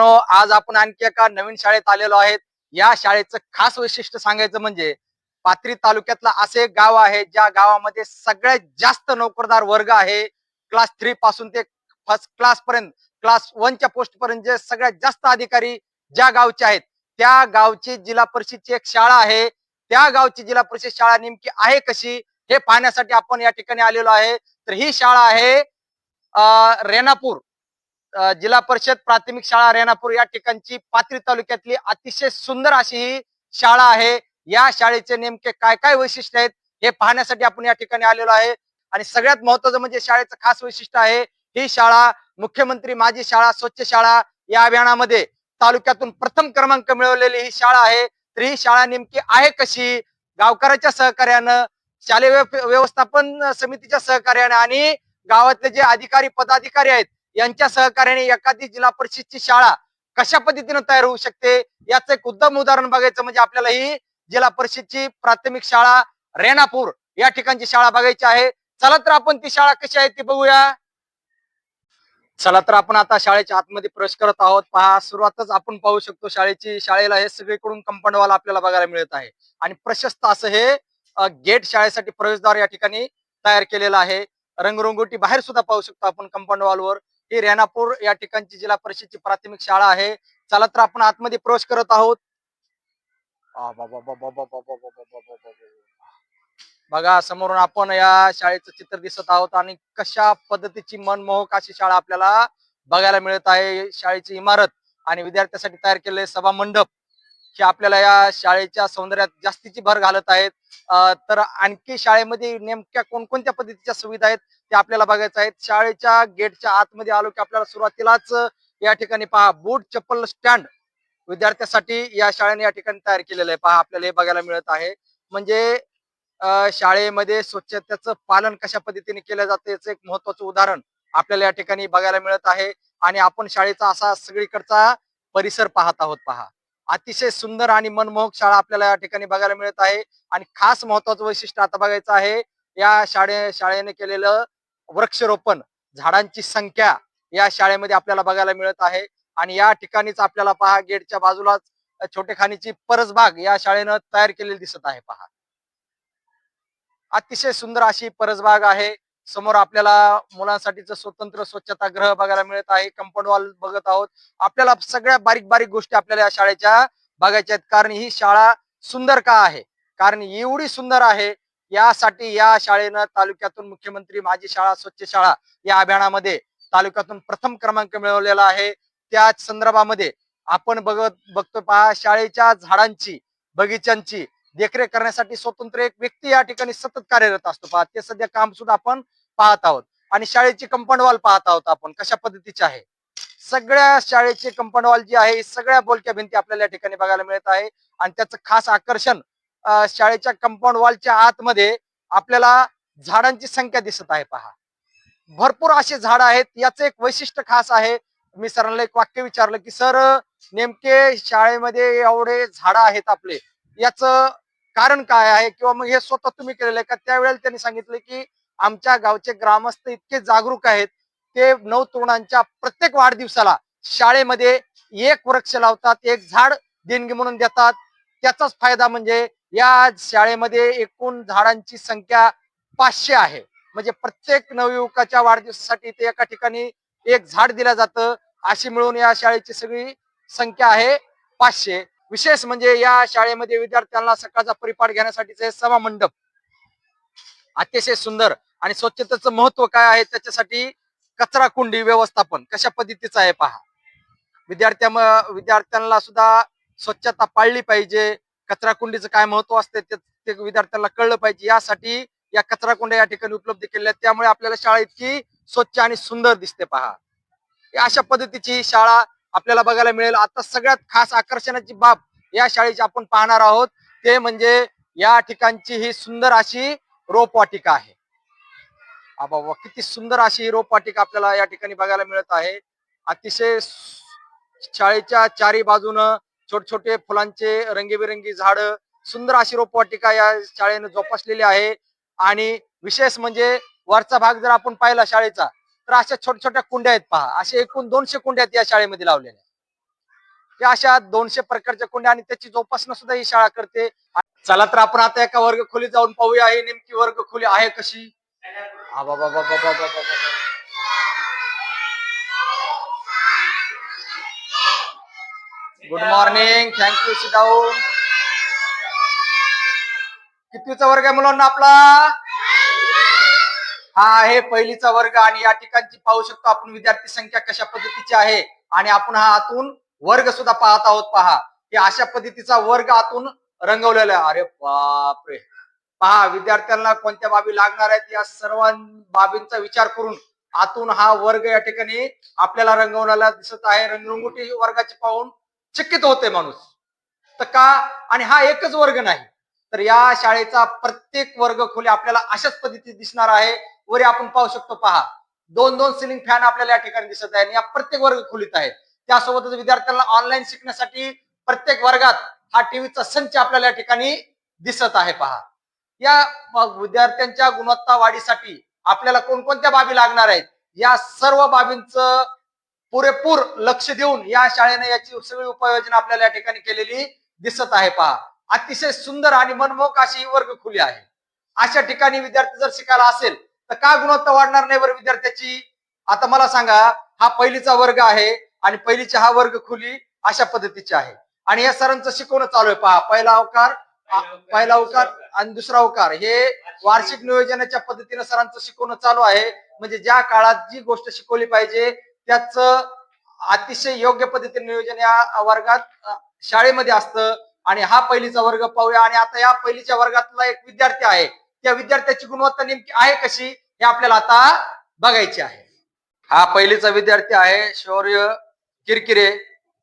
मित्रांनो आज आपण आणखी एका नवीन शाळेत आलेलो आहेत. या शाळेचं खास वैशिष्ट्य सांगायचं म्हणजे पाथरी तालुक्यातलं असे एक गाव आहे ज्या गावामध्ये सगळ्यात जास्त नोकरदार वर्ग आहे. क्लास थ्री पासून ते फर्स्ट क्लास पर्यंत क्लास वनच्या पोस्ट पर्यंत जे सगळ्यात जास्त अधिकारी ज्या गावचे आहेत त्या गावची जिल्हा परिषदची एक शाळा आहे. त्या गावची जिल्हा परिषद शाळा नेमकी आहे कशी हे पाहण्यासाठी आपण या ठिकाणी आलेलो आहे. तर ही शाळा आहे अं, रेणापूर. जिल्हा परिषद प्राथमिक शाळा रेणापूर या ठिकाणची पाथरी तालुक्यातली अतिशय सुंदर अशी ही शाळा आहे. या शाळेचे नेमके काय काय वैशिष्ट्य आहेत हे पाहण्यासाठी आपण या ठिकाणी आलेलो आहे. आणि सगळ्यात महत्वाचं म्हणजे शाळेचं खास वैशिष्ट्य आहे ही शाळा मुख्यमंत्री माझी शाळा स्वच्छ शाळा या अभियानामध्ये तालुक्यातून प्रथम क्रमांक मिळवलेली ही शाळा आहे. तर ही शाळा नेमकी आहे कशी? गावकऱ्याच्या सहकार्यानं शालेय व्यवस्थापन समितीच्या सहकार्यानं आणि गावातले जे अधिकारी पदाधिकारी आहेत यांच्या सहकार्याने एखादी जिल्हा परिषदची शाळा कशा पद्धतीने तयार होऊ शकते? याचं एक उत्तम उदाहरण बघायचं म्हणजे आपल्याला ही जिल्हा परिषदची प्राथमिक शाळा रेणापूर या ठिकाणची शाळा बघायची आहे. चला तर आपण ती शाळा कशी आहे ती बघूया. चला तर आपण आता शाळेच्या आतमध्ये प्रवेश करत आहोत. पहा सुरुवातच आपण पाहू शकतो शाळेची शाळेला हे सगळीकडून कंपाऊंडवाला आपल्याला बघायला मिळत आहे. आणि प्रशस्त असं हे गेट शाळेसाठी प्रवेशद्वार या ठिकाणी तयार केलेलं आहे. रंगरंगोटी बाहेर सुद्धा पाहू शकतो आपण कंपाऊंड वॉलवर. ही रेनापूर या ठिकाणची जिल्हा परिषदची प्राथमिक शाळा आहे चला तर आपण आतमध्ये प्रवेश करत आहोत बघा समोरून आपण या शाळेचं चित्र दिसत आहोत आणि कशा पद्धतीची मनमोहक अशी शाळा आपल्याला बघायला मिळत आहे शाळेची इमारत आणि विद्यार्थ्यांसाठी तयार केलेले सभा मंडप हे आपल्याला या शाळेच्या सौंदर्यात जास्तीची भर घालत आहेत तर आणखी शाळेमध्ये नेमक्या कोणकोणत्या पद्धतीच्या सुविधा आहेत ते आपल्याला बघायचं आहेत. शाळेच्या गेटच्या आतमध्ये आलो की आपल्याला सुरुवातीलाच या ठिकाणी पहा बूट चप्पल स्टँड विद्यार्थ्यासाठी या शाळेने या ठिकाणी तयार केलेलं आहे. पहा आपल्याला हे बघायला मिळत आहे. म्हणजे शाळेमध्ये स्वच्छतेचं पालन कशा पद्धतीने केलं जातं याचं एक महत्वाचं उदाहरण आपल्याला या ठिकाणी बघायला मिळत आहे. आणि आपण शाळेचा असा सगळीकडचा परिसर पाहत आहोत पहा. अतिशय सुंदर आणि मनमोहक शाळा आपल्याला या ठिकाणी बघायला मिळत आहे. आणि खास महत्वाचं वैशिष्ट्य आता बघायचं आहे या शाळे शाळेने केलेलं वृक्षरोपण झाडांची संख्या या शाळेमध्ये आपल्याला बघायला मिळत आहे. आणि या ठिकाणीच आपल्याला पहा गेटच्या बाजूलाच छोटेखानीची परसबाग या शाळेनं तयार केलेली दिसत आहे पहा. अतिशय सुंदर अशी परसबाग आहे. समोर आपल्याला मुलांसाठीच स्वतंत्र स्वच्छता ग्रह बघायला मिळत आहे. कंपाऊंड वॉल बघत आहोत. आपल्याला सगळ्या बारीक बारीक गोष्टी आपल्याला या शाळेच्या बघायच्या आहेत. कारण ही शाळा सुंदर का आहे? कारण एवढी सुंदर आहे यासाठी या शाळेनं तालुक्यातून मुख्यमंत्री माझी शाळा स्वच्छ शाळा या अभियानामध्ये तालुक्यातून प्रथम क्रमांक मिळवलेला आहे. त्याच संदर्भामध्ये आपण बघत बघतो पहा शाळेच्या झाडांची बगीचांची देखरेख करण्यासाठी स्वतंत्र एक व्यक्ती या ठिकाणी सतत कार्यरत असतो पहा. ते सध्या काम सुद्धा आपण पाहत आहोत. आणि शाळेची कंपाऊंड वॉल पाहत आहोत आपण. कशा पद्धतीची आहे? सगळ्या शाळेची कंपाऊंड वॉल जी आहे सगळ्या बोलक्या भिंती आपल्याला या ठिकाणी बघायला मिळत आहे. आणि त्याचं खास आकर्षण शाळेच्या कंपाऊंड वॉलच्या आतमध्ये आपल्याला झाडांची संख्या दिसत आहे पहा. भरपूर असे झाड आहेत. याचं एक वैशिष्ट्य खास आहे. मी सरांना एक वाक्य विचारलं की सर नेमके शाळेमध्ये एवढे झाड आहेत आपले. याच कारण काय आहे? किंवा मग हे स्वतः तुम्ही केलेलं आहे का? त्यावेळेला त्यांनी सांगितलं की आमच्या गावचे ग्रामस्थ इतके जागरूक आहेत. ते नऊ तरुणांच्या प्रत्येक वाढदिवसाला शाळेमध्ये एक वृक्ष लावतात एक झाड देणगी म्हणून देतात. त्याचाच फायदा म्हणजे या शाळेमध्ये एकूण झाडांची संख्या पाचशे आहे. म्हणजे प्रत्येक नवयुवकाच्या वाढदिवसासाठी ते एका ठिकाणी एक झाड दिलं जातं. अशी मिळून या शाळेची सगळी संख्या आहे पाचशे. विशेष म्हणजे या शाळेमध्ये विद्यार्थ्यांना सकाळचा परिपाठ घेण्यासाठीचे सभा मंडप अतिशय सुंदर आणि स्वच्छतेचं महत्त्व काय आहे त्याच्यासाठी कचरा कुंडी व्यवस्थापन कशा पद्धतीचं आहे पहा. विद्यार्थ्या विद्यार्थ्यांना सुद्धा स्वच्छता पाळली पाहिजे कचरा कुंडीचं काय महत्त्व असते ते विद्यार्थ्यांना कळलं पाहिजे. यासाठी या कचरा कुंड्या या ठिकाणी उपलब्ध केल्या आहेत. त्यामुळे आपल्याला शाळा इतकी स्वच्छ आणि सुंदर दिसते पहा. या अशा पद्धतीची शाळा आपल्याला बघायला मिळेल. आता सगळ्यात खास आकर्षणाची बाब या शाळेची आपण पाहणार आहोत. ते म्हणजे या ठिकाणची ही सुंदर अशी रोपवाटिका आहे. आबा किती सुंदर अशी ही रोपवाटिका आपल्याला या ठिकाणी बघायला मिळत आहे. अतिशय शाळेच्या चारी बाजूनं छोटे छोटे फुलांचे रंगीबेरंगी झाड सुंदर अशी रोपवाटिका या शाळेनं जोपासलेली आहे. आणि विशेष म्हणजे वरचा भाग जर आपण पाहिला शाळेचा तर अशा छोट्या छोट्या कुंड्या आहेत पहा. असे एकूण दोनशे कुंड्या आहेत या शाळेमध्ये लावलेल्या. या अशा दोनशे प्रकारच्या कुंड्या आणि त्याची जोपासना सुद्धा ही शाळा करते. चला तर आपण आता एका वर्ग खोली जाऊन पाहूया. हे नेमकी वर्ग खोली आहे कशी? बाबा good morning thank you sit down कितवीचा वर्ग आहे मुलांना आपला? हा आहे पहिलीचा वर्ग आणि या ठिकाणची पाहू शकतो आपण विद्यार्थी संख्या कशा पद्धतीची आहे. आणि आपण हा आतून वर्ग सुद्धा पाहत आहोत पहा. की अशा पद्धतीचा वर्ग आतून रंगवलेला आहे. अरे बापरे. पहा विद्यार्थ्यांना कोणत्या बाबी लागणार आहेत या सर्व बाबींचा विचार करून आतून हा वर्ग या ठिकाणी आपल्याला रंगवलेला दिसत आहे. रंगरंगोटी वर्गाची पाहून चकित होते माणूस. तर का? आणि हा एकच वर्ग नाही. तर या शाळेचा प्रत्येक वर्ग खोली आपल्याला अशाच पद्धतीत दिसणार आहे. वर आपण पाहू शकतो पहा. दोन दोन सिलिंग फॅन आपल्याला या ठिकाणी दिसत आहे आणि या प्रत्येक वर्ग खोलीत आहे त्यासोबतच विद्यार्थ्यांना ऑनलाईन शिकण्यासाठी प्रत्येक वर्गात हा टीव्हीचा संच आपल्याला या ठिकाणी दिसत आहे पहा. या विद्यार्थ्यांच्या गुणवत्ता वाढीसाठी आपल्याला कोणकोणत्या बाबी लागणार आहेत? या सर्व बाबींचं पुरेपूर लक्ष देऊन या शाळेने याची सगळी उपाययोजना आपल्याला या ठिकाणी केलेली दिसत आहे पहा. अतिशय सुंदर आणि मनमोहक अशी ही वर्ग खुली आहे. अशा ठिकाणी विद्यार्थी जर शिकायला असेल तर का गुणवत्ता वाढणार नाही बरं विद्यार्थ्याची? आता मला सांगा हा पहिलीचा वर्ग आहे आणि पहिलीची हा वर्ग खुली अशा पद्धतीची आहे. आणि या सरांचं शिकवणं चालू आहे पहा. पहिला अवकार पहिला अवकार आणि दुसरा अवकार हे वार्षिक नियोजनाच्या पद्धतीने सरांचं शिकवणं चालू आहे. म्हणजे ज्या काळात जी गोष्ट शिकवली पाहिजे त्याच अतिशय योग्य पद्धतीने नियोजन या वर्गात शाळेमध्ये असतं. आणि हा पहिलीचा वर्ग पाहूया. आणि आता या पहिलीच्या वर्गातला एक विद्यार्थी आहे. त्या विद्यार्थ्याची गुणवत्ता नेमकी आहे कशी हे आपल्याला आता बघायची आहे. हा पहिलीचा विद्यार्थी आहे शौर्य किरकिरे.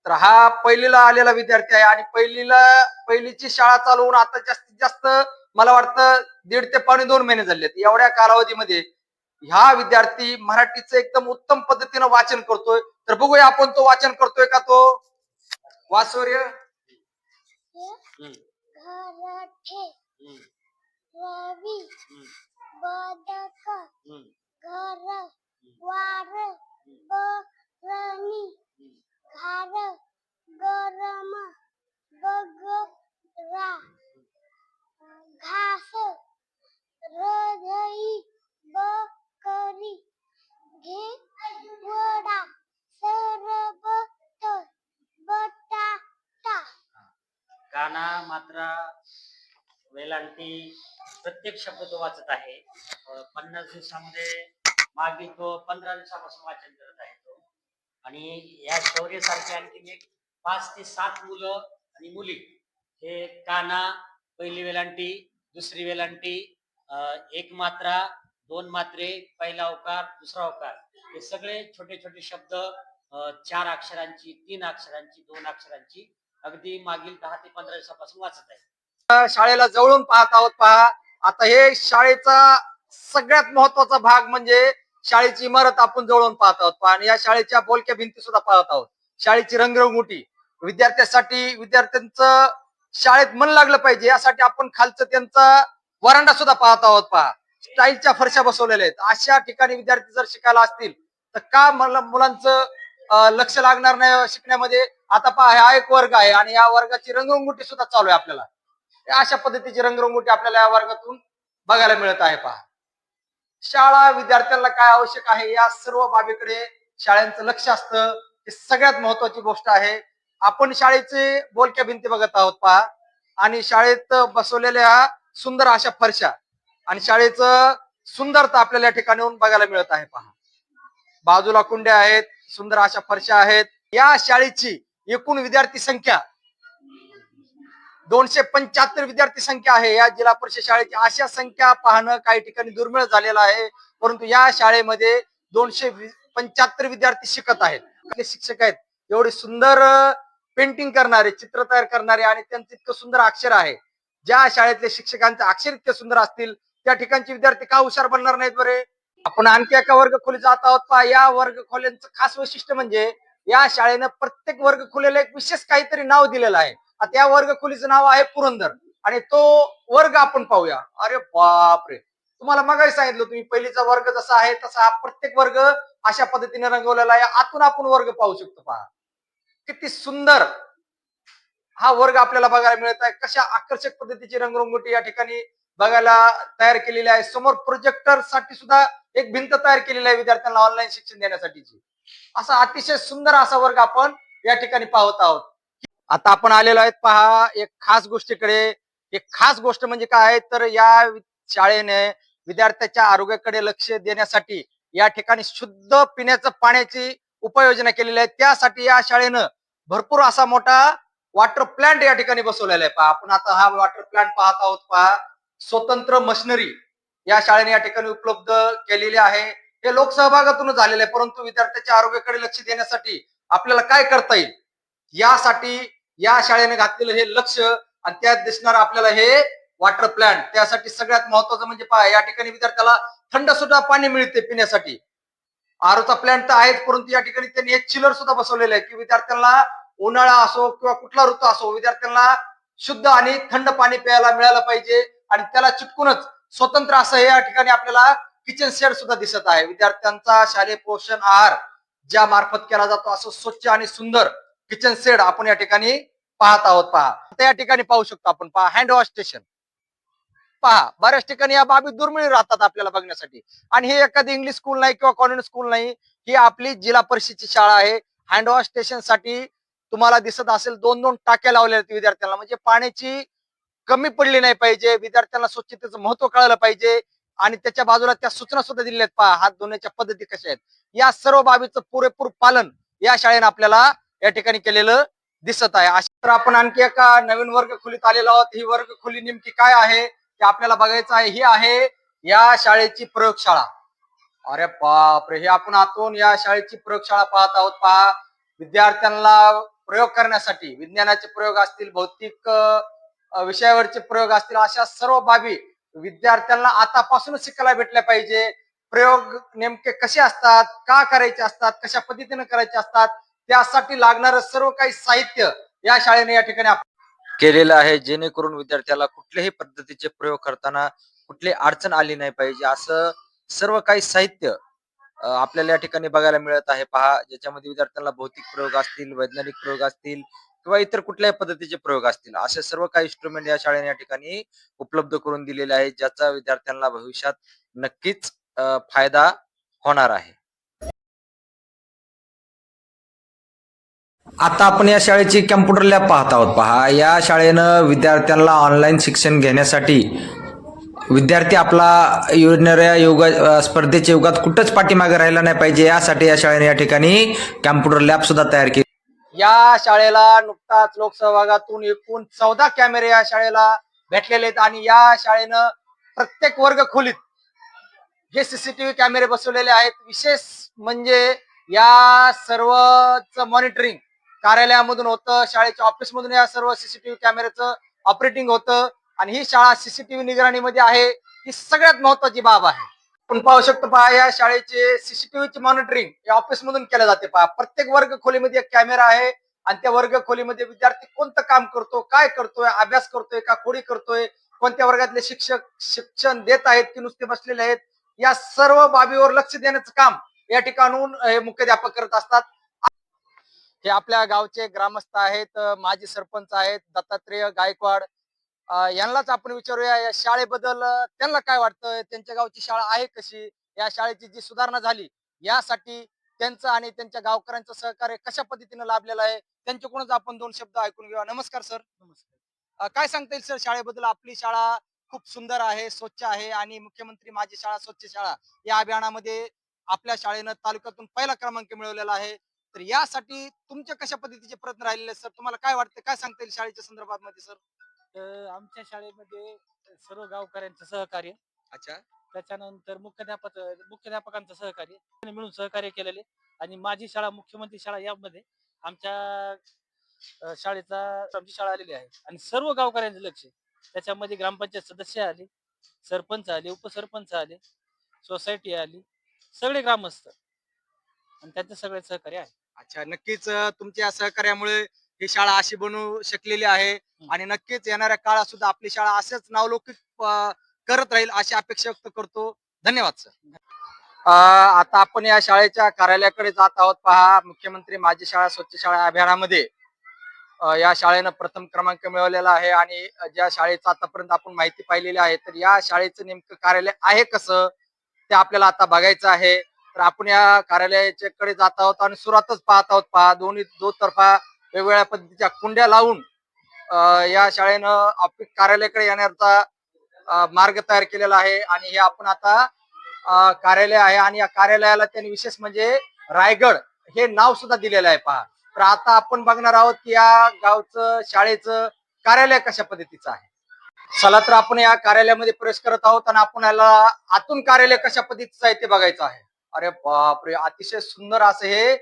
तर हा पहिलीला आलेला विद्यार्थी आहे. आणि पहिलीला पहिलीची शाळा चालवून आता जास्तीत जास्त मला वाटतं दीड ते पावणे दोन महिने झाले एवढ्या कालावधीमध्ये ह्या विद्यार्थी मराठीचं एकदम उत्तम पद्धतीनं वाचन करतोय. तर बघूया आपण तो वाचन करतोय का तो? वासवर्य? घर. वार. बरणी. मात्रा वेलांटी प्रत्येक शब्द तो वाचत आहे. पन्नास दिवसामध्ये मागील तो पंधरा दिवसापासून वाचन करत आहे तो. आणि या शौर्य सारखे आणखी एक पाच ते सात मुलं आणि मुली हे काना पहिली वेलांटी दुसरी वेलांटी एक मात्रा दोन मात्रे पहिला अवकार दुसरा अवकार हे सगळे छोटे छोटे शब्द चार अक्षरांची तीन अक्षरांची दोन अक्षरांची अगदी मागील दहा ते पंधरा दिवसापासून वाचत आहे. शाळेला जवळून पाहत आहोत पहा. आता हे शाळेचा सगळ्यात महत्त्वाचा भाग म्हणजे शाळेची इमारत आपण जवळून पाहत आहोत पहा. आणि या शाळेच्या बोलक्या भिंती सुद्धा पाहत आहोत. शाळेची रंगरंगोटी विद्यार्थ्यासाठी विद्यार्थ्यांचं शाळेत मन लागलं पाहिजे. यासाठी आपण खालचं त्यांचा वरांडा सुद्धा पाहत आहोत पहा. स्टाईलच्या फरशा बसवलेल्या आहेत. अशा ठिकाणी विद्यार्थी जर शिकायला असतील तर का मला मुलांचं लक्ष लागणार नाही शिकण्यामध्ये. आता पहा हा एक वर्ग आहे आणि या वर्गाची रंगरंगोटी सुद्धा चालू आहे आपल्याला. अशा पद्धतीची रंगरंगोटी आपल्याला या वर्गातून बघायला मिळत आहे पहा. शाळा विद्यार्थ्यांना काय आवश्यक आहे या सर्व बाबीकडे शाळांचं लक्ष असतं. ही सगळ्यात महत्वाची गोष्ट आहे. आपण शाळेचे बोलक्या भिंती बघत आहोत पहा. आणि शाळेत बसवलेल्या सुंदर अशा फरशा आणि शाळेचं सुंदरता आपल्याला या ठिकाणी बघायला मिळत आहे पहा. बाजूला कुंड्या आहेत. सुंदर अशा फरशा आहेत. या शाळेची एकूण विद्यार्थी संख्या दोनशे पंच्याहत्तर विद्यार्थी संख्या आहे. या जिल्हा परिषद शाळेची अशा संख्या पाहणं काही ठिकाणी दुर्मिळ झालेलं आहे. परंतु या शाळेमध्ये दोनशे पंच्याहत्तर विद्यार्थी शिकत आहेत. शिक्षक आहेत. एवढे सुंदर पेंटिंग करणारे चित्र तयार करणारे आणि त्यांचं इतकं सुंदर अक्षर आहे. ज्या शाळेतले शिक्षकांचे अक्षर इतके सुंदर असतील त्या ठिकाणचे विद्यार्थी का हुशार बनणार नाहीत बरे? आपण आणखी एका वर्ग खोली जात आहोत पहा या वर्ग खोल्यांचं खास वैशिष्ट्य म्हणजे या शाळेनं प्रत्येक वर्ग खोलीला एक विशेष काहीतरी नाव दिलेलं आहे. आता वर्ग खोलीचं नाव आहे पुरंदर आणि तो वर्ग आपण पाहूया. अरे बापरे! तुम्हाला मगाही सांगितलं तुम्ही पहिलीचा वर्ग जसा आहे तसा हा प्रत्येक वर्ग अशा पद्धतीने रंगवलेला आहे. आतून आपण वर्ग पाहू शकतो पहा. किती सुंदर हा वर्ग आपल्याला बघायला मिळत आहे. कशा आकर्षक पद्धतीची रंगरंगोटी या ठिकाणी बघायला तयार केलेली आहे. समोर प्रोजेक्टरसाठी सुद्धा एक भिंत तयार केलेली आहे विद्यार्थ्यांना ऑनलाईन शिक्षण देण्यासाठीची. असा अतिशय सुंदर असा वर्ग आपण या ठिकाणी पाहत आहोत. आता आपण आलेलो आहेत पहा एक खास गोष्टीकडे. एक खास गोष्ट म्हणजे काय आहे? तर या शाळेने विद्यार्थ्याच्या आरोग्याकडे लक्ष देण्यासाठी या ठिकाणी शुद्ध पिण्याचं पाण्याची उपाययोजना केलेली आहे. त्यासाठी या शाळेनं भरपूर असा मोठा वॉटर प्लांट या ठिकाणी बसवलेला आहे. पहा आपण आता हा वॉटर प्लांट पाहत आहोत पहा. स्वतंत्र मशिनरी या शाळेने या ठिकाणी उपलब्ध केलेली आहे. हे लोकसहभागातून झालेलं आहे परंतु विद्यार्थ्याच्या आरोग्याकडे लक्ष देण्यासाठी आपल्याला काय करता येईल? यासाठी या शाळेने घातलेलं हे लक्ष आणि त्यात दिसणार आपल्याला हे वॉटर प्लांट त्यासाठी सगळ्यात महत्वाचं म्हणजे पहा या ठिकाणी विद्यार्थ्याला थंड सुद्धा पाणी मिळते पिण्यासाठी. आरोचा प्लांट तर आहेच परंतु या ठिकाणी त्यांनी एक चिलर सुद्धा बसवलेलं आहे की विद्यार्थ्यांना उन्हाळा असो किंवा कुठला ऋतू असो विद्यार्थ्यांना शुद्ध आणि थंड पाणी प्यायला मिळालं पाहिजे. आणि त्याला चिटकूनच स्वतंत्र असं हे या ठिकाणी आपल्याला किचन शेड सुद्धा दिसत आहे. विद्यार्थ्यांचा शालेय पोषण आहार ज्या मार्फत केला जातो असं स्वच्छ आणि सुंदर किचन शेड आपण या ठिकाणी पाहत आहोत. पहा. त्या या ठिकाणी पाहू शकतो आपण. पहा हँड वॉश स्टेशन पहा बऱ्याच ठिकाणी या बाबी दुर्मिळ राहतात आपल्याला बघण्यासाठी. आणि हे एखादी इंग्लिश स्कूल नाही किंवा कॉन्व्हेंट स्कूल नाही ही आपली जिल्हा परिषदची शाळा आहे. हँड वॉश स्टेशनसाठी तुम्हाला दिसत असेल दोन दोन टाक्या लावलेल्या विद्यार्थ्यांना. म्हणजे पाण्याची कमी पडली नाही पाहिजे विद्यार्थ्यांना स्वच्छतेचं महत्त्व कळलं पाहिजे आणि त्याच्या बाजूला त्या सूचना सुद्धा दिलेल्या आहेत. पहा हात धुण्याच्या पद्धती कशा आहेत? या सर्व बाबीचं पुरेपूर पालन या शाळेने आपल्याला या ठिकाणी केलेलं दिसत आहे. अशा तर आपण आणखी एका नवीन वर्ग खोलीत आलेलो आहोत. ही वर्ग खोली नेमकी काय आहे? ते आपल्याला बघायचं आहे. ही आहे या शाळेची प्रयोगशाळा. अरे बापरे हे आपण आतून या शाळेची प्रयोगशाळा पाहत आहोत. पहा विद्यार्थ्यांना प्रयोग करण्यासाठी विज्ञानाचे प्रयोग असतील भौतिक विषयावरचे प्रयोग असतील अशा सर्व बाबी विद्यार्थ्यांना आतापासूनच शिकायला भेटल्या पाहिजे. प्रयोग नेमके कसे असतात का करायचे असतात कशा पद्धतीने करायचे असतात त्यासाठी लागणारं सर्व काही साहित्य या शाळेने या ठिकाणी केलेलं आहे. जेणेकरून विद्यार्थ्याला कुठल्याही पद्धतीचे प्रयोग करताना कुठली अडचण आली नाही पाहिजे. असं सर्व काही साहित्य आपल्याला या ठिकाणी बघायला मिळत आहे. पहा ज्याच्यामध्ये विद्यार्थ्यांना भौतिक प्रयोग असतील वैज्ञानिक प्रयोग असतील किंवा इतर कुठल्याही पद्धतीचे प्रयोग असतील असे सर्व काही इन्स्ट्रुमेंट या शाळेने या ठिकाणी उपलब्ध करून दिलेले आहेत ज्याचा विद्यार्थ्यांना भविष्यात नक्कीच फायदा होणार आहे. आता आपण या शाळेची कॅम्प्युटर लॅब पाहत आहोत. पहा या शाळेनं विद्यार्थ्यांना ऑनलाईन शिक्षण घेण्यासाठी विद्यार्थी आपला येणाऱ्या योगा स्पर्धेच्या युगात कुठंच पाठीमागे राहिला नाही पाहिजे यासाठी या शाळेने या ठिकाणी कॅम्प्युटर लॅब सुद्धा तयार केली. या शाळेला नुकताच लोकसहभागातून एकूण चौदा कॅमेरे या शाळेला भेटलेले आहेत आणि या शाळेनं प्रत्येक वर्ग खोलीत जे सीसीटीव्ही कॅमेरे बसवलेले आहेत विशेष म्हणजे या सर्वच मॉनिटरिंग कार्यालयामधून होतं शाळेच्या ऑफिसमधून या सर्व सीसीटीव्ही कॅमेऱ्याचं ऑपरेटिंग होतं आणि ही शाळा सीसीटीव्ही निगराणीमध्ये आहे ही सगळ्यात महत्वाची बाब आहे. आपण पाहू शकतो पहा या शाळेचे सीसीटीव्हीची मॉनिटरिंग या ऑफिस मधून केलं जाते पहा. प्रत्येक वर्ग खोलीमध्ये एक कॅमेरा आहे आणि त्या वर्ग खोलीमध्ये विद्यार्थी कोणतं काम करतो काय करतोय अभ्यास करतोय का खोडी करतोय कोणत्या वर्गातले शिक्षक शिक्षण देत आहेत की नुसते बसलेले आहेत या सर्व बाबीवर लक्ष देण्याचं काम या ठिकाणून हे मुख्याध्यापक करत असतात. हे आपल्या गावचे ग्रामस्थ आहेत माजी सरपंच आहेत दत्तात्रेय गायकवाड यांनाच आपण विचारूया या शाळेबद्दल त्यांना काय वाटतं त्यांच्या गावची शाळा आहे कशी? या शाळेची जी सुधारणा झाली यासाठी त्यांचं आणि त्यांच्या गावकऱ्यांचं सहकार्य कशा पद्धतीनं लाभलेलं आहे? त्यांच्याकडूनच आपण दोन शब्द ऐकून घेऊया. नमस्कार सर. नमस्कार. काय सांगता येईल सर शाळेबद्दल? आपली शाळा खूप सुंदर आहे स्वच्छ आहे आणि मुख्यमंत्री माझी शाळा स्वच्छ शाळा या अभियानामध्ये आपल्या शाळेनं तालुक्यातून पहिला क्रमांक मिळवलेला आहे. तर यासाठी तुमच्या कशा पद्धतीचे प्रयत्न राहिलेले सर? तुम्हाला काय वाटतं काय सांगता येईल शाळेच्या संदर्भात मध्ये सर? तर आमच्या शाळेमध्ये सर्व गावकऱ्यांचं सहकार्य. अच्छा. त्याच्यानंतर मुख्याध्यापक मुख्याध्यापकांचं सहकार्य. त्यांनी मिळून सहकार्य केलेले. आणि माझी शाळा मुख्यमंत्री शाळा यामध्ये आमच्या अ, शाळेचा आमची शाळा आलेली आहे. आणि सर्व गावकऱ्यांचं लक्ष. आहे. त्याच्यामध्ये ग्रामपंचायत सदस्य आले सरपंच आले उपसरपंच आले सोसायटी आली सगळे ग्रामस्थ. आणि त्यांचं सगळे सहकार्य आहे. अच्छा नक्कीच अं, तुमच्या सहकार्यामुळे ही शाळा अशी बनवू शकलेली आहे. आणि नक्कीच येणाऱ्या काळात सुद्धा आपली शाळा असेच नावलौकिक करत राहील अशी अपेक्षा व्यक्त करतो. धन्यवाद सर. आता आपण या शाळेच्या कार्यालयाकडे जात आहोत. पहा मुख्यमंत्री माझी शाळा स्वच्छ शाळा अभियानामध्ये या शाळेनं प्रथम क्रमांक मिळवलेला आहे. आणि ज्या शाळेचं आतापर्यंत आपण माहिती पाहिलेली आहे तर या शाळेचं नेमकं कार्यालय आहे कसं ते आपल्याला आता बघायचं आहे. तर आपण या कार्यालयाच्या कडे जात आहोत आणि सुरुवातच पाहत आहोत. पहा दोन्ही दोतर्फा वेगवेगळ्या पद्धतीच्या कुंड्या लावून या शाळेनं ऑफिस कार्यालयाकडे येण्याचा मार्ग तयार केलेला आहे. आणि हे आपण आता कार्यालय आहे. आणि या कार्यालयाला त्यांनी विशेष म्हणजे रायगड हे नाव सुद्धा दिलेलं आहे. पहा. तर आता आपण बघणार आहोत की या गावचं शाळेचं कार्यालय कशा पद्धतीचं आहे. चला तर आपण या कार्यालयामध्ये प्रवेश करत आहोत आणि आपण याला आतून कार्यालय कशा पद्धतीचं आहे ते बघायचं आहे. अरे बापरे अतिशय सुंदर असं हे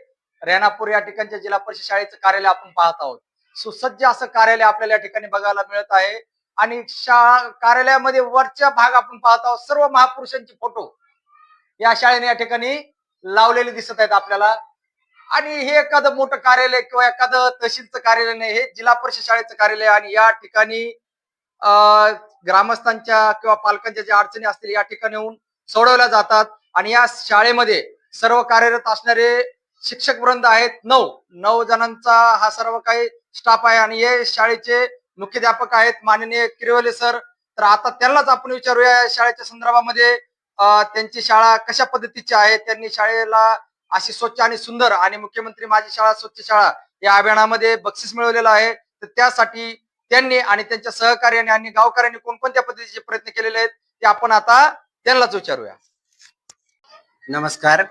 रेणापूर या ठिकाणच्या जिल्हा परिषद शाळेचं कार्यालय आपण पाहत आहोत. सुसज्ज असं कार्यालय आपल्याला या ठिकाणी बघायला मिळत आहे. आणि शाळा कार्यालयामध्ये वरच्या भाग आपण पाहत आहोत. सर्व महापुरुषांचे फोटो या शाळेने या ठिकाणी लावलेले दिसत आहेत आपल्याला. आणि हे एखादं मोठं कार्यालय किंवा एखादं तहसीलचं कार्यालय नाही हे जिल्हा परिषद शाळेचं कार्यालय आणि या ठिकाणी ग्रामस्थांच्या किंवा पालकांच्या ज्या अडचणी असतील या ठिकाणी होऊन सोडवल्या जातात. आणि या शाळेमध्ये सर्व कार्यरत असणारे शिक्षक वृंद आहेत. नऊ. नऊ जणांचा हा सर्व काही स्टाफ आहे आणि हे शाळेचे मुख्याध्यापक आहेत. माननीय किरवले सर. तर आता त्यांनाच आपण विचारूया शाळेच्या संदर्भामध्ये त्यांची शाळा कशा पद्धतीची आहे? त्यांनी शाळेला अशी स्वच्छ आणि सुंदर आणि मुख्यमंत्री माझी शाळा स्वच्छ शाळा या अभियानामध्ये बक्षीस मिळवलेलं आहे. तर त्यासाठी त्यांनी आणि त्यांच्या सहकार्याने आणि गावकऱ्यांनी कोणकोणत्या पद्धतीचे प्रयत्न केलेले आहेत ते आपण आता त्यांनाच विचारूया. नमस्कार.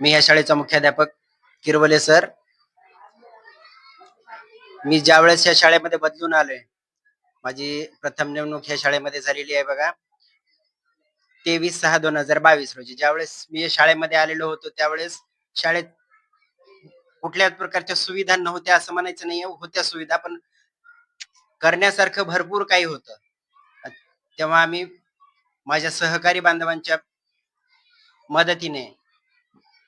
मी या शाळेचा मुख्याध्यापक किरवले सर. मी ज्यावेळेस या शाळेमध्ये बदलून आलोय माझी प्रथम नेमणूक या शाळेमध्ये झालेली आहे बघा. तेवीस सहा दोन हजार बावीस रोजी. ज्यावेळेस मी या शाळेमध्ये आलेलो होतो त्यावेळेस शाळेत कुठल्याच प्रकारच्या सुविधा नव्हत्या असं म्हणायचं नाही होत्या सुविधा पण करण्यासारखं भरपूर काही होतं. तेव्हा आम्ही माझ्या सहकारी बांधवांच्या मदतीने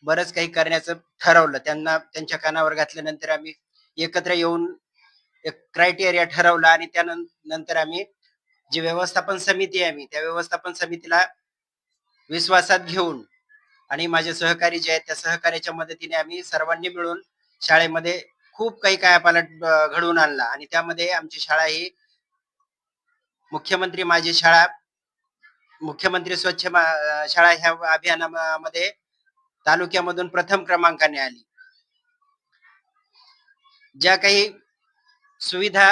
बरंच काही करण्याचं ठरवलं. त्यांना त्यांच्या कानावर घातल्यानंतर आम्ही एकत्र येऊन एक क्रायटेरिया ठरवला आणि त्यानंतर आम्ही जी व्यवस्थापन समिती आहे आम्ही त्या व्यवस्थापन समितीला विश्वासात घेऊन आणि माझे सहकारी जे आहेत त्या सहकार्याच्या मदतीने आम्ही सर्वांनी मिळून शाळेमध्ये खूप काही कायापालट घडवून आणला. आणि त्यामध्ये आमची शाळा ही मुख्यमंत्री माझी शाळा मुख्यमंत्री स्वच्छ शाळा ह्या अभियानामध्ये तालुक्यामधून प्रथम क्रमांकाने आली. ज्या काही सुविधा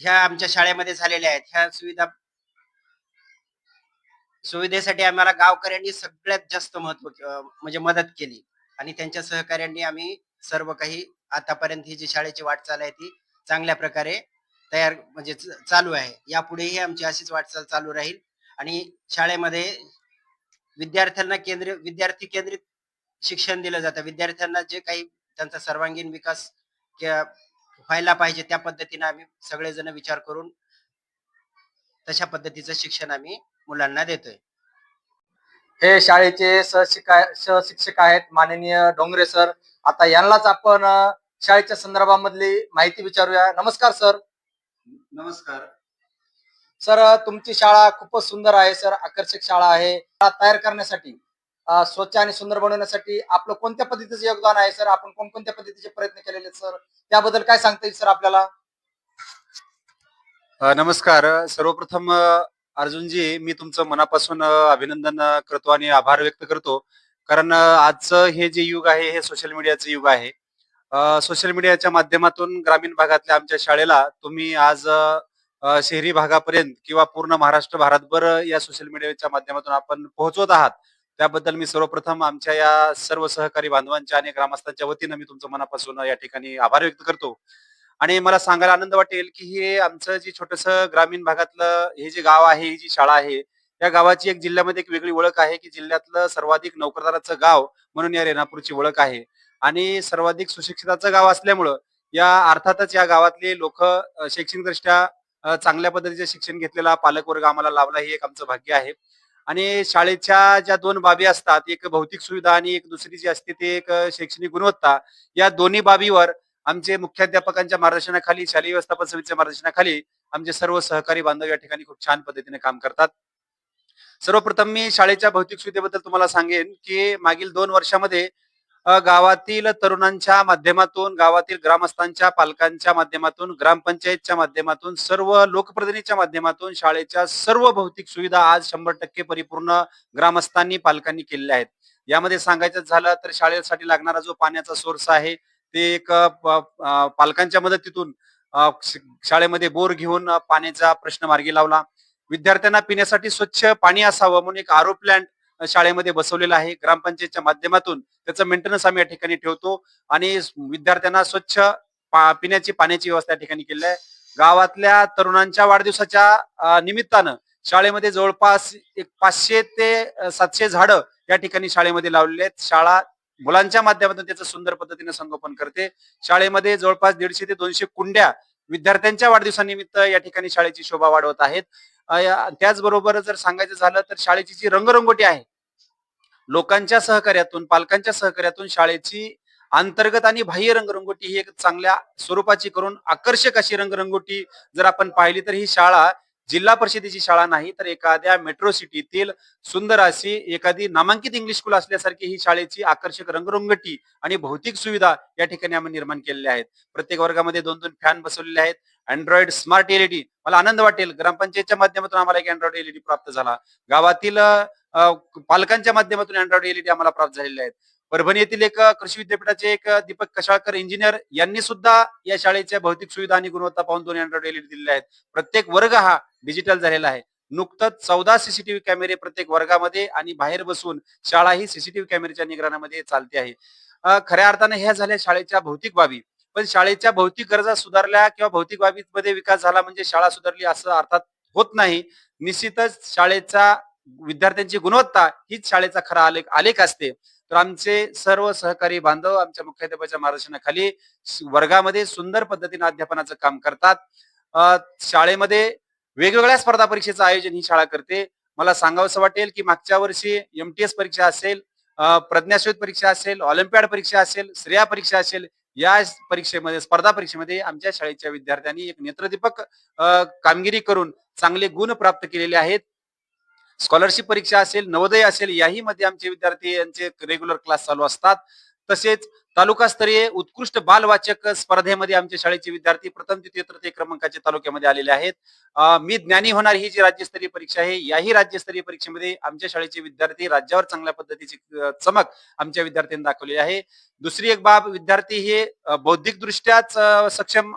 ह्या आमच्या शाळेमध्ये झालेल्या आहेत ह्या सुविधा सुविधेसाठी आम्हाला गावकऱ्यांनी सगळ्यात जास्त महत्त्व म्हणजे मदत केली. आणि त्यांच्या सहकार्यांनी आम्ही सर्व काही आतापर्यंत ही जी शाळेची वाटचाल आहे ती चांगल्या प्रकारे तयार म्हणजे चालू आहे. यापुढेही आमची अशीच वाटचाल चालू राहील. आणि शाळेमध्ये विद्यार्थ्यांना केंद्र विद्यार्थी केंद्रित शिक्षण दिलं जातं. विद्यार्थ्यांना जे काही त्यांचा सर्वांगीण विकास के- व्हायला पाहिजे त्या पद्धतीने आम्ही सगळेजण विचार करून तशा पद्धतीचं शिक्षण आम्ही मुलांना देतोय. हे शाळेचे सहशिका सहशिक्षक आहेत माननीय डोंगरे सर. आता यांनाच आपण शाळेच्या संदर्भामधली माहिती विचारूया. नमस्कार सर. नमस्कार. सर तुमची शाळा खूपच सुंदर आहे सर. आकर्षक शाळा आहे. शाळा तयार करण्यासाठी स्वच्छ आणि सुंदर बनवण्यासाठी आपलं कोणत्या पद्धतीचं योगदान आहे सर? आपण कोणकोणत्या पद्धतीचे प्रयत्न केलेले सर? त्याबद्दल काय सांगता येईल सर आपल्याला? नमस्कार. सर्वप्रथम अर्जुनजी मी तुमचं मनापासून अभिनंदन करतो आणि आभार व्यक्त करतो. कारण आजचं हे जे युग आहे हे सोशल मीडियाचं युग आहे. सोशल मीडियाच्या माध्यमातून ग्रामीण भागातल्या आमच्या शाळेला तुम्ही आज शहरी भागापर्यंत किंवा पूर्ण महाराष्ट्र भारतभर या सोशल मीडियाच्या माध्यमातून आपण पोहोचवत आहात. त्याबद्दल मी सर्वप्रथम आमच्या या सर्व सहकारी बांधवांच्या आणि ग्रामस्थांच्या वतीनं मी तुमचं मनापासून या ठिकाणी आभार व्यक्त करतो. आणि मला सांगायला आनंद वाटेल की हे आमचं जे छोटस ग्रामीण भागातलं हे जे गाव आहे ही जी शाळा आहे या गावाची एक जिल्ह्यामध्ये एक वेगळी ओळख आहे की जिल्ह्यातलं सर्वाधिक नोकरदाराचं गाव म्हणून या रेणापूरची ओळख आहे. आणि सर्वाधिक सुशिक्षिताचं गाव असल्यामुळं या अर्थातच या गावातले लोक शैक्षणिक दृष्ट्या चांगल्या पद्धतीचे शिक्षण घेतलेला पालकवर्ग आम्हाला लाभला हे एक आमचं भाग्य आहे. आणि शाळेच्या ज्या दोन बाबी असतात एक भौतिक सुविधा आणि एक दुसरी जी असते ती एक शैक्षणिक गुणवत्ता या दोन्ही बाबीवर आमचे मुख्याध्यापकांच्या मार्गदर्शनाखाली शालेय व्यवस्थापन समितीच्या मार्गदर्शनाखाली आमचे सर्व सहकारी बांधव या ठिकाणी खूप छान पद्धतीने काम करतात. सर्वप्रथम मी शाळेच्या भौतिक सुविधेबद्दल तुम्हाला सांगेन की मागील दोन वर्षामध्ये गावातील तरुणांच्या माध्यमातून गावातील ग्रामस्थांच्या पालकांच्या माध्यमातून ग्रामपंचायतच्या माध्यमातून सर्व लोकप्रतिनिधीच्या माध्यमातून शाळेच्या सर्व भौतिक सुविधा आज शंभर टक्के परिपूर्ण ग्रामस्थांनी पालकांनी केलेल्या आहेत. यामध्ये सांगायचं झालं तर शाळेसाठी लागणारा जो पाण्याचा सोर्स आहे ते एक पालकांच्या मदतीतून शाळेमध्ये बोर घेऊन पाण्याचा प्रश्न मार्गी लावला. विद्यार्थ्यांना पिण्यासाठी स्वच्छ पाणी असावं म्हणून एक आरो प्लॅन्ट शाळेमध्ये बसवलेला आहे. ग्रामपंचायतच्या माध्यमातून त्याचं मेंटेनन्स आम्ही या ठिकाणी ठेवतो आणि विद्यार्थ्यांना स्वच्छ पा- पिण्याची पाण्याची व्यवस्था या ठिकाणी केली आहे. गावातल्या तरुणांच्या वाढदिवसाच्या निमित्तानं शाळेमध्ये जवळपास एक पाचशे ते सातशे झाडं या ठिकाणी शाळेमध्ये लावलेली आहेत. शाळा मुलांच्या माध्यमातून त्याचं सुंदर पद्धतीने संगोपन करते. शाळेमध्ये जवळपास दीडशे ते दोनशे कुंड्या विद्यार्थ्यांच्या वाढदिवसानिमित्त या ठिकाणी शाळेची शोभा वाढवत आहेत. त्याचबरोबर जर सांगायचं झालं तर शाळेची जी रंगरंगोटी आहे लोकांच्या सहकार्यातून पालकांच्या सहकार्यातून शाळेची अंतर्गत आणि बाह्य रंगरंगोटी ही एक चांगल्या स्वरूपाची करून आकर्षक अशी रंगरंगोटी जर आपण पाहिली तर ही शाळा जिल्हा परिषदेची शाळा नाही तर एखाद्या मेट्रो सिटीतील सुंदर अशी एखादी नामांकित इंग्लिश स्कूल असल्यासारखी ही शाळेची आकर्षक रंगरंगटी आणि भौतिक सुविधा या ठिकाणी आम्ही निर्माण केलेल्या आहेत. प्रत्येक वर्गामध्ये दोन दोन फॅन बसवलेले आहेत. अँड्रॉइड स्मार्ट एलईडी मला आनंद वाटेल. ग्रामपंचायतच्या माध्यमातून आम्हाला एक अँड्रॉइड एलईडी प्राप्त झाला. गावातील पालकांच्या माध्यमातून अँड्रॉइड एलईडी आम्हाला प्राप्त झालेले आहेत. परभणी येथील एक कृषी विद्यापीठाचे एक दीपक कशाळकर इंजिनियर यांनी सुद्धा या शाळेच्या भौतिक सुविधा आणि गुणवत्ता पाहून दोन अँड्रॉइड एलईडी दिलेले आहेत. प्रत्येक वर्ग हा डिजिटल झालेला आहे. नुकतंच चौदा सीसीटीव्ही कॅमेरे प्रत्येक वर्गामध्ये आणि बाहेर बसून शाळा ही सीसीटीव्ही कॅमेऱ्याच्या निगराणामध्ये चालते आहे. खऱ्या अर्थाने ह्या झाल्या शाळेच्या भौतिक बाबी. पण शाळेच्या भौतिक गरजा सुधारल्या किंवा भौतिक बाबीमध्ये विकास झाला म्हणजे शाळा सुधारली असं अर्थात होत नाही. निश्चितच शाळेचा विद्यार्थ्यांची गुणवत्ता हीच शाळेचा खरा आलेख आलेख असते. तर आमचे सर्व सहकारी बांधव आमच्या मुख्याध्यापकाच्या मार्गदर्शनाखाली वर्गामध्ये सुंदर पद्धतीने अध्यापनाचं काम करतात. शाळेमध्ये वेगवेगळ्या स्पर्धा परीक्षेचं आयोजन ही शाळा करते. मला सांगावंसं वाटेल की मागच्या वर्षी एमटीएस परीक्षा असेल प्रज्ञाशोध परीक्षा असेल ऑलिम्पियाड परीक्षा असेल श्रेया परीक्षा असेल या परीक्षेमध्ये स्पर्धा परीक्षेमध्ये आमच्या शाळेच्या विद्यार्थ्यांनी एक नेत्रदीपक कामगिरी करून चांगले गुण प्राप्त केलेले आहेत. स्कॉलरशिप परीक्षा असेल नवोदय असेल याही मध्ये आमचे विद्यार्थी यांचे रेग्युलर क्लास चालू असतात. तसेच तालुकास्तरीय उत्कृष्ट बालवाचक स्पर्धेमध्ये आमच्या शाळेचे विद्यार्थी प्रथम द्वितीय तृतीय क्रमांकाचे तालुक्यामध्ये आलेले आहेत. मी ज्ञानी होणार ही जी राज्यस्तरीय परीक्षा आहे याही राज्यस्तरीय परीक्षेमध्ये आमच्या शाळेचे विद्यार्थी राज्यावर चांगल्या पद्धतीची चमक आमच्या विद्यार्थ्यांनी दाखवली आहे. दुसरी एक बाब विद्यार्थी हे बौद्धिकदृष्ट्याच सक्षम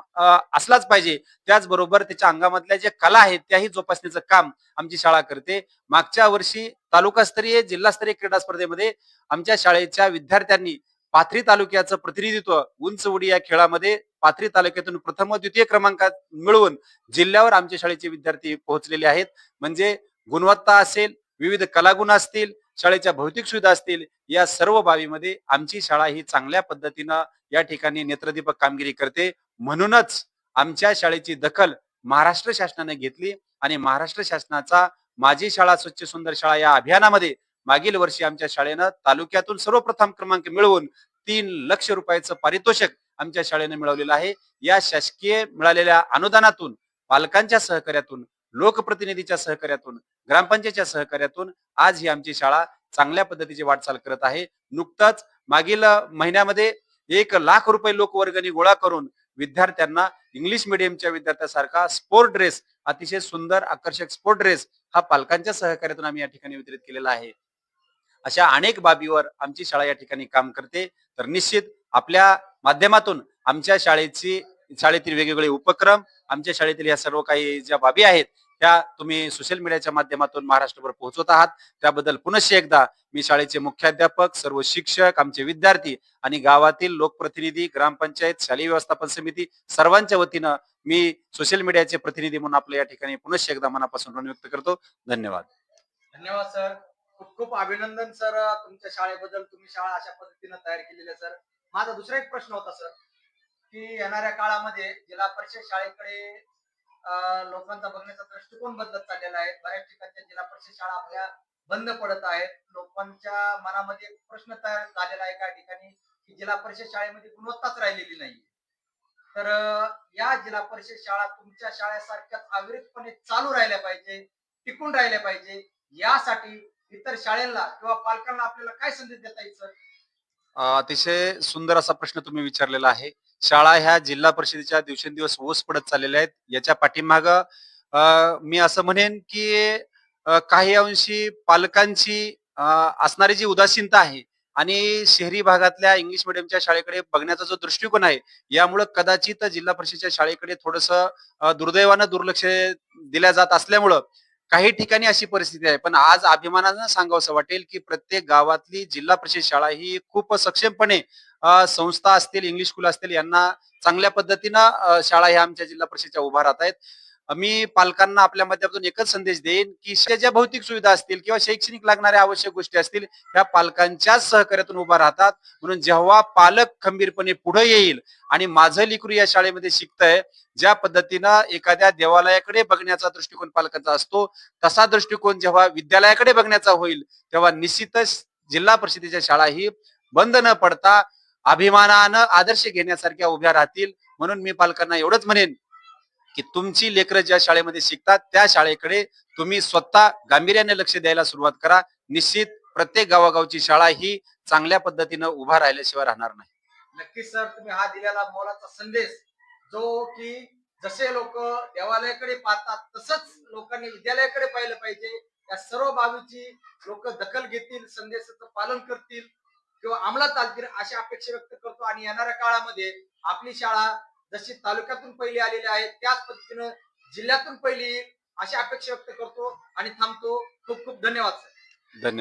असलाच पाहिजे. त्याचबरोबर त्याच्या अंगामधल्या ज्या कला आहेत त्याही जोपासण्याचं काम आमची शाळा करते. मागच्या वर्षी तालुकास्तरीय जिल्हास्तरीय क्रीडा स्पर्धेमध्ये आमच्या शाळेच्या विद्यार्थ्यांनी पाथरी तालुक्याचं प्रतिनिधित्व उंच उडी या खेळामध्ये पाथरी तालुक्यातून प्रथम व द्वितीय क्रमांकात मिळवून जिल्ह्यावर आमच्या शाळेचे विद्यार्थी पोहोचलेले आहेत. म्हणजे गुणवत्ता असेल विविध कलागुण असतील शाळेच्या भौतिक सुविधा असतील या सर्व बाबीमध्ये आमची शाळा ही चांगल्या पद्धतीनं या ठिकाणी नेत्रदीपक कामगिरी करते. म्हणूनच आमच्या शाळेची दखल महाराष्ट्र शासनाने घेतली आणि महाराष्ट्र शासनाचा माझी शाळा स्वच्छ सुंदर शाळा या अभियानामध्ये मागील वर्षी आमच्या शाळेनं तालुक्यातून सर्वप्रथम क्रमांक मिळवून तीन लक्ष रुपयाचं पारितोषिक आमच्या शाळेने मिळवलेलं आहे. या शासकीय मिळालेल्या अनुदानातून पालकांच्या सहकार्यातून लोकप्रतिनिधीच्या सहकार्यातून ग्रामपंचायतच्या सहकार्यातून आज ही आमची शाळा चांगल्या पद्धतीची वाटचाल करत आहे. नुकताच मागील महिन्यामध्ये एक लाख रुपये लोकवर्गणी गोळा करून विद्यार्थ्यांना इंग्लिश मिडियमच्या विद्यार्थ्यासारखा स्पोर्ट ड्रेस अतिशय सुंदर आकर्षक स्पोर्ट ड्रेस हा पालकांच्या सहकार्यातून आम्ही या ठिकाणी वितरित केलेला आहे. अशा अनेक बाबीवर आमची शाळा या ठिकाणी काम करते. तर निश्चित आपल्या माध्यमातून आमच्या शाळेची शाळेतील वेगवेगळे उपक्रम आमच्या शाळेतील या सर्व काही ज्या बाबी आहेत त्या तुम्ही सोशल मीडियाच्या माध्यमातून महाराष्ट्रभर पोहोचवत आहात. त्याबद्दल पुनश्च एकदा मी शाळेचे मुख्याध्यापक सर्व शिक्षक आमचे विद्यार्थी आणि गावातील लोकप्रतिनिधी ग्रामपंचायत शालेय व्यवस्थापन समिती सर्वांच्या वतीनं मी सोशल मीडियाचे प्रतिनिधी म्हणून आपल्या या ठिकाणी पुनश्च एकदा मनापासून ऋण व्यक्त करतो. धन्यवाद. धन्यवाद सर खूप खूप अभिनंदन सर. तुमच्या शाळेबद्दल तुम्ही शाळा अशा पद्धतीने तयार केलेली आहे सर. माझा दुसरा एक प्रश्न होता सर की येणाऱ्या काळामध्ये जिल्हा परिषद शाळेकडे लोकांचा बघण्याचा दृष्टिकोन बदलत चाललेला आहे. बऱ्याच ठिकाणच्या जिल्हा परिषद शाळा आपल्या बंद पडत आहेत. लोकांच्या मनामध्ये एक प्रश्न तयार झालेला आहे काही ठिकाणी की जिल्हा परिषद शाळेमध्ये गुणवत्ताच राहिलेली नाही तर या जिल्हा परिषद शाळा तुमच्या शाळेसारख्याच अविरतपणे चालू राहिल्या पाहिजे टिकून राहिल्या पाहिजे यासाठी इतर शाळेला किंवा पालकांना आपल्याला काय संदेश देता येईल सर? अतिशय सुंदर असा प्रश्न तुम्ही विचारलेला आहे. शाळा ह्या जिल्हा परिषदेच्या दिवसेंदिवस ओस पडत चाललेल्या आहेत. याच्या पाठीमाग मी असं म्हणेन की काही अंशी पालकांची असणारी जी उदासीनता आहे आणि शहरी भागातल्या इंग्लिश मिडियमच्या शाळेकडे बघण्याचा जो दृष्टिकोन आहे यामुळं कदाचित जिल्हा परिषदेच्या शाळेकडे थोडस दुर्दैवानं दुर्लक्ष दिल्या जात असल्यामुळं काही ठिकाणी अशी परिस्थिती आहे. पण आज अभिमानानं सांगावंसं वाटेल की प्रत्येक गावातली जिल्हा परिषद शाळा ही खूप सक्षमपणे संस्था असतील इंग्लिश स्कूल असतील यांना चांगल्या पद्धतीनं शाळा ह्या आमच्या जिल्हा परिषदच्या उभा राहत आहेत. मी पालकांना आपल्या माध्यमातून एकच संदेश देईन की ज्या भौतिक सुविधा असतील किंवा शैक्षणिक लागणाऱ्या आवश्यक गोष्टी असतील ह्या पालकांच्याच सहकार्यातून उभा राहतात. म्हणून जेव्हा पालक खंबीरपणे पुढे येईल आणि माझं लिकरू या शाळेमध्ये शिकतंय ज्या पद्धतीनं एखाद्या देवालयाकडे बघण्याचा दृष्टिकोन पालकांचा असतो तसा दृष्टिकोन जेव्हा विद्यालयाकडे बघण्याचा होईल तेव्हा निश्चितच जिल्हा परिषदेच्या शाळा ही बंद न पडता अभिमानानं आदर्श घेण्यासारख्या उभ्या राहतील. म्हणून मी पालकांना एवढंच म्हणेन की तुमची लेकरं ज्या शाळेमध्ये शिकतात त्या शाळेकडे तुम्ही स्वतः गांभीर्याने लक्ष द्यायला सुरुवात करा. निश्चित प्रत्येक गावागावची शाळा ही चांगल्या पद्धतीनं उभा राहिल्याशिवाय राहणार नाही. नक्कीच सर तुम्ही हा दिलेला मोलाचा संदेश जो की जसे लोक देवालयाकडे पाहतात तसंच लोकांनी विद्यालयाकडे पाहिलं पाहिजे. या सर्व बाबीची लोक दखल घेतील संदेशाचं पालन करतील किंवा अंमलात आणतील अशी अपेक्षा व्यक्त करतो. आणि येणाऱ्या काळामध्ये आपली शाळा जशी तालुक्यातून पहिली आलेली आहे त्याच पद्धतीनं जिल्ह्यातून पहिली येईल अशी अपेक्षा व्यक्त करतो आणि थांबतो. खूप खूप धन्यवाद सर. धन्यवाद.